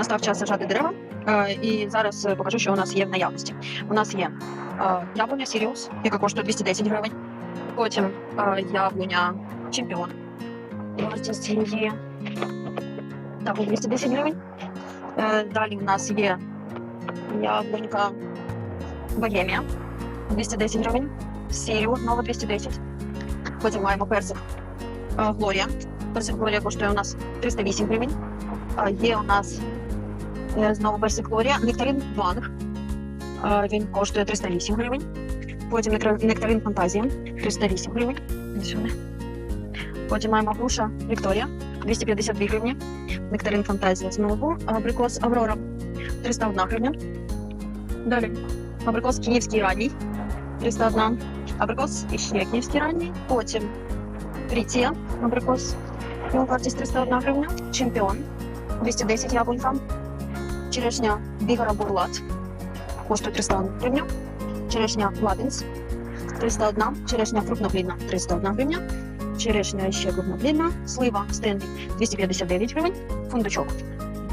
настав час саджати дерева. Е, І зараз е, покажу, що у нас є в наявності. У нас є е, яблуня Сіріус, яка коштує 210 гривень. Потім яблуня Чемпіон. Вартість її також 210 гривень. Далі у нас є яблунька Богемія 210 гривень. Сіріус знову 210. Потім маємо персик Глорія. Персик Глорія коштує у нас 308 гривень. Є у нас знову персик Глорія. Нектарин Бланк. Е, Він коштує 308 гривень. Потім нектарин Фантазія 308 гривень. Потім маємо груша Вікторія 252 гривні. Нектарин Фантазія знову. Абрикос Аврора 301 гривня. Далі абрикос Київський ранній 301. Абрикос іще Київський ранній. Потім Ріція абрикос. Його вартість 301 гривня. Чемпіон 210 яблунька. Черешня Бігара Бурлат коштує 301 гривня. Черешня Ладенс 301. Черешня крупноплідна 301 гривня. Черешня ще крупноплідна. Слива Стенлі 259 гривень. Фундучок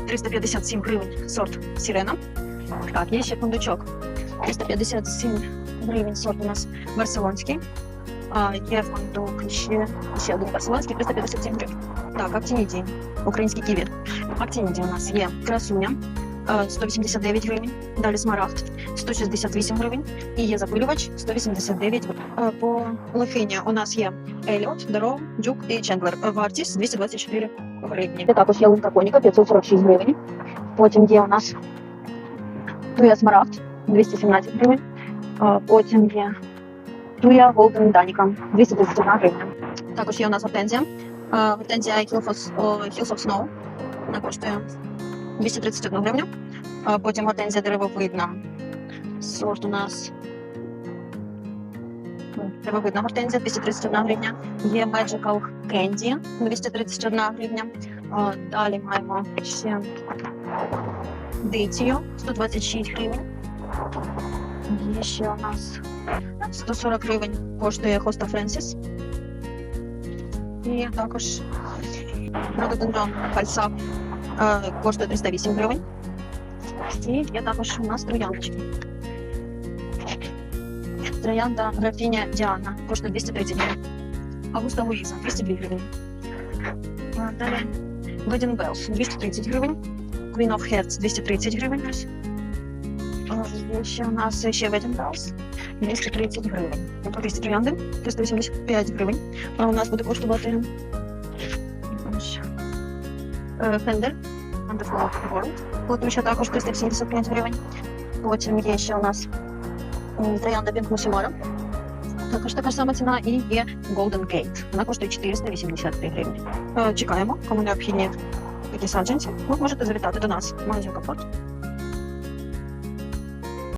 357 гривень. Сорт Сірена. Так, є ще фундучок 357 гривень. Сорт у нас барселонський. А, є фундук ще, ще один барселонський 357 гривень. Так, актинідії. Українські ківі. Актинідії у нас є красуня. Е, 189 гривень. Далі смарагд 168 гривень. І є запилювач 189 гривень. Е, По лохині у нас є Еліот, Даров, Дюк і Чендлер. Е, Вартість 224 гривні. Також є лунка коніка 546 гривень. Потім є у нас туя смарагд 217 гривень. Е, Потім є туя Голден Даніка 231 гривня. Також є у нас гортензія. Е, Гортензія Hills of Snow. Вона коштує 231 гривню. Потім гортензія деревовидна. Сорт у нас деревовидна гортензія 231 гривня. Є Magical Candy 231 гривня. Далі маємо ще Дитію 126 гривень. Є ще у нас 140 гривень коштує Хоста Френсіс. І також Рододендрон фальсап коштує 308 гривень. І є також у нас трояндочки. Троянда графіня Діана коштує 230 гривень. Августа Луїза 202 гривень. Далі Wedding Bells 230 гривень. Queen of Hearts 230 гривень. Ще у нас ще Wedding Bells 230 гривень. Тобто 200 троянди 385 гривень. А у нас буде коштувати е, Фендер Wonderful World. Ще також 375 гривень. Потім є ще у нас троянда Pink Musimora. Також така сама ціна і є Golden Gate. Вона коштує 483 гривні. Е, Чекаємо, кому необхідні такі саджанці. Ви можете завітати до нас в магазин комфорт.